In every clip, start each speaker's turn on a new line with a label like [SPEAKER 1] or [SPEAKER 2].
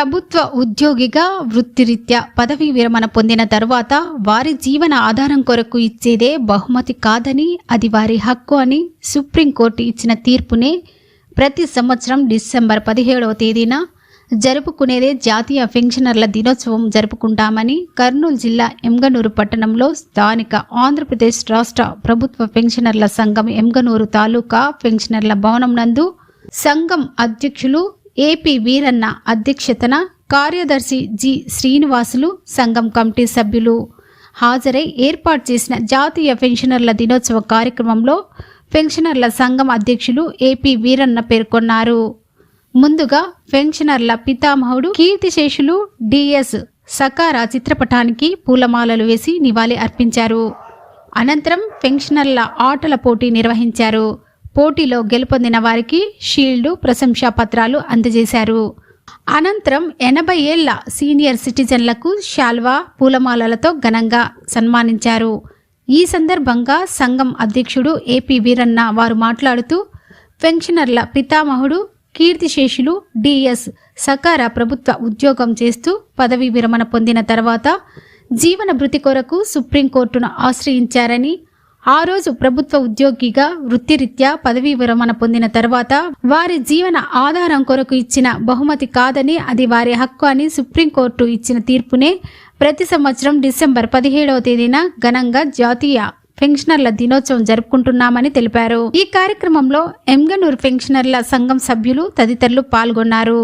[SPEAKER 1] ప్రభుత్వ ఉద్యోగిగా వృత్తిరీత్యా పదవీ విరమణ పొందిన తర్వాత వారి జీవన ఆధారం కొరకు ఇచ్చేదే బహుమతి కాదని అది వారి హక్కు అని సుప్రీంకోర్టు ఇచ్చిన తీర్పునే ప్రతి సంవత్సరం డిసెంబర్ పదిహేడవ తేదీన జరుపుకునేదే జాతీయ పెన్షనర్ల దినోత్సవం జరుపుకుంటామని కర్నూలు జిల్లా ఎంగనూరు పట్టణంలో స్థానిక ఆంధ్రప్రదేశ్ రాష్ట్ర ప్రభుత్వ పెన్షనర్ల సంఘం ఎంగనూరు తాలూకా పెన్షనర్ల భవనం నందు సంఘం అధ్యక్షులు ఏపీ వీరన్న అధ్యక్షతన కార్యదర్శి జి శ్రీనివాసులు సంఘం కమిటీ సభ్యులు హాజరై ఏర్పాటు చేసిన జాతీయ పెన్షనర్ల దినోత్సవ కార్యక్రమంలో పెన్షనర్ల సంఘం అధ్యక్షులు ఏపీ వీరన్న పేర్కొన్నారు. ముందుగా పెన్షనర్ల పితామహుడు కీర్తిశేషులు డిఎస్ సకారా చిత్రపటానికి పూలమాలలు వేసి నివాళి అర్పించారు. అనంతరం పెన్షనర్ల ఆటల పోటీ నిర్వహించారు. పోటీలో గెలుపొందిన వారికి షీల్డు ప్రశంసా పత్రాలు అందజేశారు. అనంతరం ఎనభై ఏళ్ళ సీనియర్ సిటిజన్లకు శాల్వా పూలమాలలతో ఘనంగా సన్మానించారు. ఈ సందర్భంగా సంఘం అధ్యక్షుడు ఏపీ వీరన్న వారు మాట్లాడుతూ పెన్షనర్ల పితామహుడు కీర్తిశేషులు డిఎస్ సకార ప్రభుత్వ ఉద్యోగం చేస్తూ పదవీ విరమణ పొందిన తర్వాత జీవన భృతి కొరకు సుప్రీంకోర్టును ఆశ్రయించారని ఆ రోజు ప్రభుత్వ ఉద్యోగిగా వృత్తిరీత్యా పదవీ విరమణ పొందిన తర్వాత వారి జీవన ఆధారం కొరకు ఇచ్చిన బహుమతి కాదని అది వారి హక్కు అని సుప్రీంకోర్టు ఇచ్చిన తీర్పునే ప్రతి సంవత్సరం డిసెంబర్ పదిహేడవ తేదీన ఘనంగా జాతీయ పెన్షనర్ల దినోత్సవం జరుపుకుంటున్నామని తెలిపారు. ఈ కార్యక్రమంలో ఎంగనూరు పెన్షనర్ల సంఘం సభ్యులు తదితరులు పాల్గొన్నారు.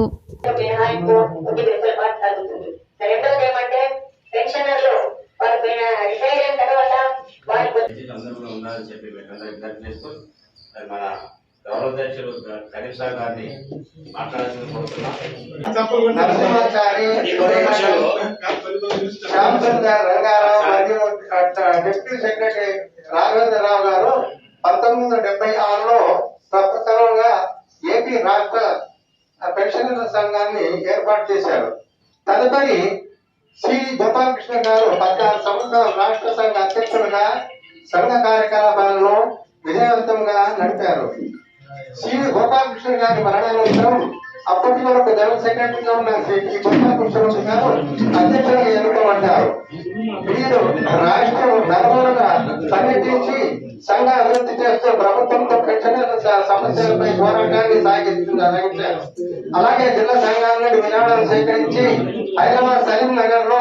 [SPEAKER 2] ఉండాలని చెప్పి మేమందరం విజ్ఞప్తి చేస్తూ మరి మన గౌరవ అధ్యక్షులు కరీం సార్ గారిని మాట్లాడాల్సింది కోరుతున్నాం
[SPEAKER 3] డిప్యూటీ సెక్రటరీ రాఘవేంద్రరావు గారు పంతొమ్మిది వందల డెబ్బై ఆరులో ప్రప్రథమంగా ఏపీ రాష్ట్ర పెన్షనర్ల సంఘాన్ని ఏర్పాటు చేశారు. తదుపరి శ్రీ గోపాలకృష్ణ గారు పద్నాలుగు సంవత్సరాల రాష్ట్ర సంఘ అధ్యక్షులుగా సంఘ కార్యకలాపాలను విజయవంతంగా నడిపారు. శ్రీ గోపాలకృష్ణ గారి మరణానంతరం అప్పటి వరకు జనరల్ సెక్రటరీగా ఉన్న శ్రీ గోపాలకృష్ణ గారు అధ్యక్షులుగా ఎన్నుకోబడ్డారు. వీరు రాష్ట్రం నలుగురుగా పర్యటించి సంఘ అభివృద్ధి చేస్తూ ప్రభుత్వంతో పెన్షనర్ల సమస్యలపై పోరాటాన్ని సాగిస్తున్నారు అలాగే జిల్లా సంఘాల నుండి విరాళాలు సేకరించి హైదరాబాద్ సలీం నగర్లో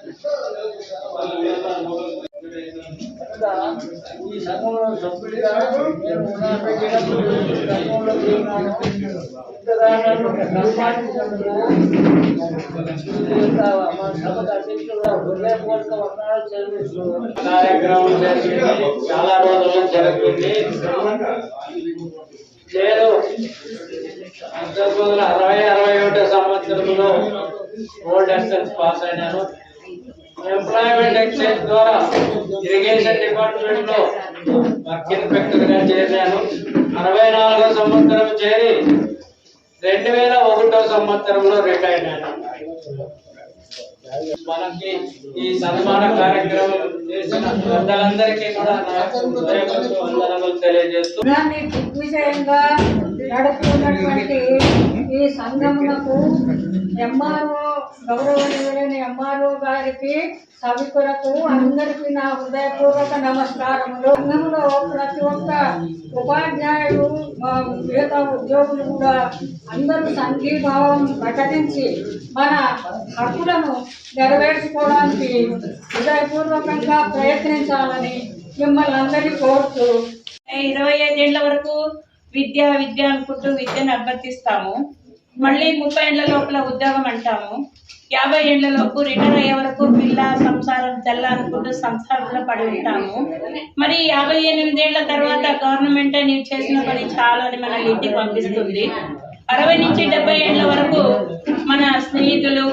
[SPEAKER 4] ఈ సంఘంలో సభ్యుడిగా నేను సంఘంలో ఉన్నాను. నిర్మాణించినందుకు మా సభకు అధ్యక్షులుగా హృదయపూర్వక వందనాలు చెల్లిస్తూ
[SPEAKER 5] కార్యక్రమం జరిగింది చాలా రోజులు జరుగుతుంది నేను అంతకుముందు అరవై అరవై ఒకటో సంవత్సరంలో ఓల్డ్ ఎక్సెన్స్ పాస్ అయినాను ఎంప్లాయ్మెంట్ ఎక్స్చేంజ్ ద్వారా ఇరిగేషన్ డిపార్ట్మెంట్లో వర్క్ ఇన్స్పెక్టర్గా చేశాను అరవై నాలుగో సంవత్సరం చేరి రెండు వేల ఒకటో సంవత్సరంలో రిటైర్ అయ్యాను. మనకి ఈ సన్మాన కార్యక్రమం చేసిన పెద్దలందరికీ కూడా వందనములు తెలియజేస్తూ
[SPEAKER 6] నడుపుతున్నటువంటి ఈ సంఘమునకు ఎంఆర్ఓ గౌరవనీయులైన ఎంఆర్ఓ గారికి సభికులకు అందరికీ నా హృదయపూర్వక నమస్కారములు. సంఘంలో ప్రతి ఒక్క ఉపాధ్యాయులు మా మిగతా ఉద్యోగులు కూడా అందరూ సంఘీభావం ప్రకటించి మన హక్కులను నెరవేర్చుకోవడానికి హృదయపూర్వకంగా ప్రయత్నించాలని మిమ్మల్ని అందరినీ కోరుతూ
[SPEAKER 7] ఇరవై ఐదేళ్ళ వరకు విద్య విద్య అనుకుంటూ విద్యను అభ్యర్థిస్తాము. మళ్ళీ ముప్పై ఏళ్ళ లోపల ఉద్యోగం అంటాము. యాభై ఏళ్ళ లోపు రిటైర్ అయ్యే వరకు పిల్ల సంసారం తెల్ల అనుకుంటూ సంసారంలో పడి ఉంటాము. మరి యాభై ఎనిమిదేళ్ళ తర్వాత గవర్నమెంట్ నీవు చేసిన పని చాలా అని మనల్ని ఇంటికి పంపిస్తుంది. అరవై నుంచి డెబ్బై ఏళ్ళ వరకు మన స్నేహితులు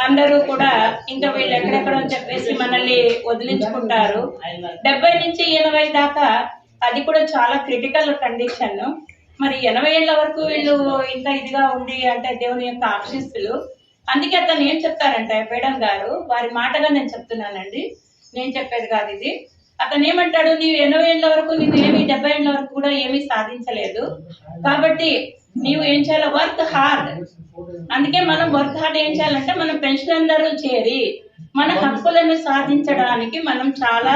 [SPEAKER 7] అందరూ కూడా ఇంకా వీళ్ళు ఎక్కడెక్కడో చెప్పేసి మనల్ని వదిలించుకుంటారు. డెబ్బై నుంచి ఎనభై దాకా అది కూడా చాలా క్రిటికల్ కండిషన్ మరి ఎనభై ఏళ్ళ వరకు వీళ్ళు ఇంత ఇదిగా ఉంది అంటే దేవుని యొక్క ఆశీస్సులు. అందుకే అతను ఏం చెప్తారంటే పేడం గారు వారి మాటగా నేను చెప్తున్నానండి. నేను చెప్పేది కాదు ఇది. అతను ఏమంటాడు నీవు ఎనభై ఏళ్ళ వరకు నీవు ఏమి డెబ్బై ఏళ్ళ వరకు కూడా ఏమీ సాధించలేదు. కాబట్టి నీవు ఏం చేయాలి? వర్క్ హార్డ్ అందుకే మనం వర్క్ హార్డ్ ఏం చేయాలంటే మనం పెన్షన్ అందరూ చేరి మన హక్కులను సాధించడానికి మనం చాలా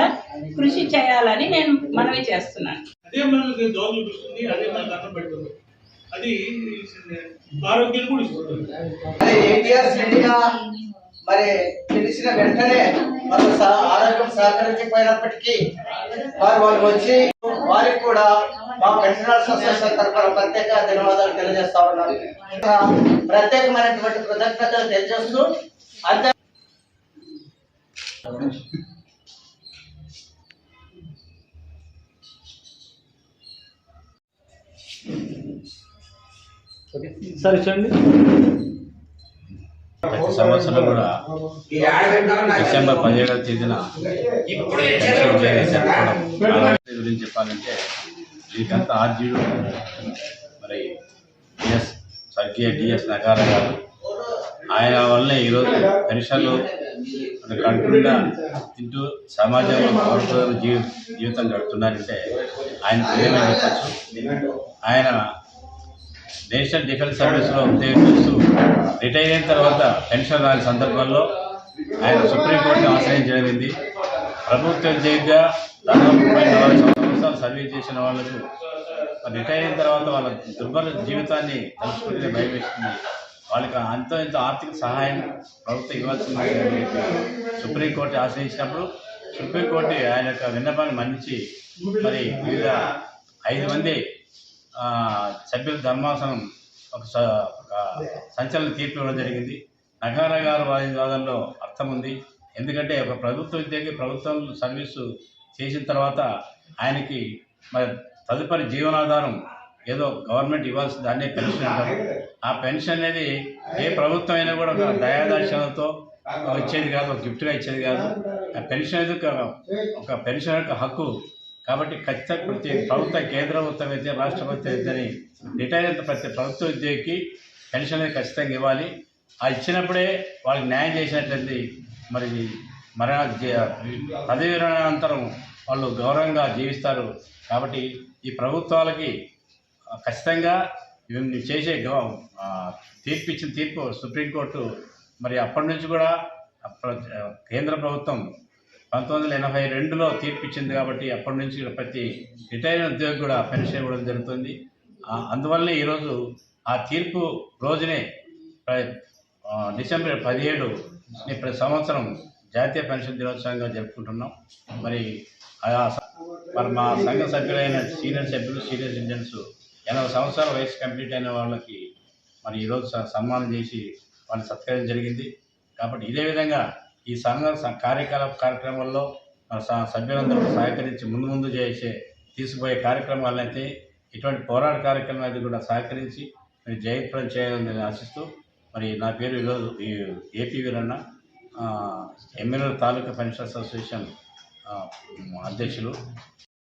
[SPEAKER 7] కృషి చేయాలని నేను మనవి చేస్తున్నాను.
[SPEAKER 8] అదే మనకి దోమ చూపిస్తుంది అదే మనకు అన్నం పెడుతుంది. అది ఆరోగ్యం కూడా ఇస్తుంది.
[SPEAKER 9] మరి తెలిసిన వెంటనే వాళ్ళు ఆరోగ్యం సహకరించకపోయినప్పటికీ వారు వాళ్ళు వచ్చి వారికి కూడా మా పెన్షనర్స్ అసోసియేషన్ తరఫున ప్రత్యేక ధన్యవాదాలు తెలియజేస్తా ఉన్నాను. ఇంకా ప్రత్యేకమైనటువంటి కృతజ్ఞతలు తెలియజేస్తూ అంతే
[SPEAKER 4] సరే
[SPEAKER 2] ప్రతి సంవత్సరం కూడా డిసెంబర్ పదిహేడవ తేదీన గురించి చెప్పాలంటే దీనికంతా ఆర్జీలు మరి డిఎస్ స్వర్గీయ డిఎస్ నగార గారు ఆయన వల్లే ఈరోజు పెన్షన్లు మరి కడుపుకుండా తింటూ సమాజంలో గౌరవప్రదమైన జీవి జీవితం గడుపుతున్నారంటే ఆయన ప్రేమ చెప్పచ్చు ఆయన నేషనల్ డిఫెన్స్ సర్వీస్లో ఉద్యోగం చేస్తూ రిటైర్ అయిన తర్వాత పెన్షన్ రాని సందర్భంలో ఆయన సుప్రీంకోర్టుని ఆశ్రయించడం జరిగింది ప్రభుత్వ ఉద్యోగిగా దాదాపు ముప్పై నలభై సంవత్సరాలు సర్వీస్ చేసిన వాళ్ళకు రిటైర్ అయిన తర్వాత వాళ్ళ దుర్భర జీవితాన్ని తలుచుకుంటే భయవేస్తుంది వాళ్ళకి అంత ఇంత ఆర్థిక సహాయం ప్రభుత్వం ఇవ్వాల్సింది సుప్రీంకోర్టు ఆశ్రయించినప్పుడు సుప్రీంకోర్టు ఆయన యొక్క విన్నపాన్ని మన్నించి మరి వివిధ ఐదు మంది సభ్యుల ధర్మాసనం ఒక స- ఒక సంచలన తీర్పు ఇవ్వడం జరిగింది. నగారా వారి వాదనలో అర్థం ఉంది. ఎందుకంటే ఒక ప్రభుత్వ ఉద్యోగి ప్రభుత్వం సర్వీసు చేసిన తర్వాత ఆయనకి మరి తదుపరి జీవనాధారం ఏదో గవర్నమెంట్ ఇవ్వాల్సింది దాన్నే పెన్షన్ అంటారు. ఆ పెన్షన్ అనేది ఏ ప్రభుత్వం అయినా కూడా ఒక దయాదాక్షణతో ఇచ్చేది కాదు ఒక గిఫ్ట్గా ఇచ్చేది కాదు. ఆ పెన్షన్ అనేది ఒక- పెన్షన్ యొక్క హక్కు. కాబట్టి ఖచ్చితంగా ప్రతి ప్రభుత్వ కేంద్ర ప్రభుత్వం అయితే రాష్ట్ర ప్రభుత్వం అయితే అని రిటైర్ అయిన ప్రతి ప్రభుత్వ ఉద్యోగికి పెన్షన్ అనేది ఖచ్చితంగా ఇవ్వాలి. ఆ ఇచ్చినప్పుడే వాళ్ళకి న్యాయం చేసినట్లయింది మరి మరణ పదవి విరమణానంతరం వాళ్ళు గౌరవంగా జీవిస్తారు. కాబట్టి ఈ ప్రభుత్వాలకి ఖచ్చితంగా ఇవి చేసే తీర్పు ఇచ్చిన తీర్పు సుప్రీంకోర్టు మరి అప్పటి నుంచి కూడా ప్ర- కేంద్ర ప్రభుత్వం పంతొమ్మిది వందల ఎనభై రెండులో తీర్పు ఇచ్చింది కాబట్టి అప్పటి నుంచి ప్రతి రిటైర్ ఉద్యోగి కూడా పెన్షన్ ఇవ్వడం జరుగుతుంది. అందువల్లనే ఈరోజు ఆ తీర్పు రోజునే డిసెంబర్ పదిహేడు ప్రతి సంవత్సరం జాతీయ పెన్షన్ దినోత్సవంగా జరుపుకుంటున్నాం. మరి ఆ మరి మా సంఘ సభ్యులైన సీనియర్ సభ్యులు సీనియర్ సిటిజన్స్ ఎనభై సంవత్సరాల వయసు కంప్లీట్ అయిన వాళ్ళకి మరి ఈరోజు స- సన్మానం చేసి వాళ్ళని సత్కరించడం జరిగింది. కాబట్టి ఇదే విధంగా ఈ సంఘ స- కార్యకలాప కార్యక్రమాల్లో స- సభ్యులందరూ సహకరించి ముందు ముందు చేసే తీసుకుపోయే కార్యక్రమాలైతే ఇటువంటి పోరాట కార్యక్రమాలు కూడా సహకరించి మరి జయప్రదం చేయాలని నేను ఆశిస్తూ మరి నా పేరు ఈరోజు ఈ ఏపీ వీరన్న ఎమ్మెల్యే తాలూకా పెన్షన్ అసోసియేషన్ అధ్యక్షులు.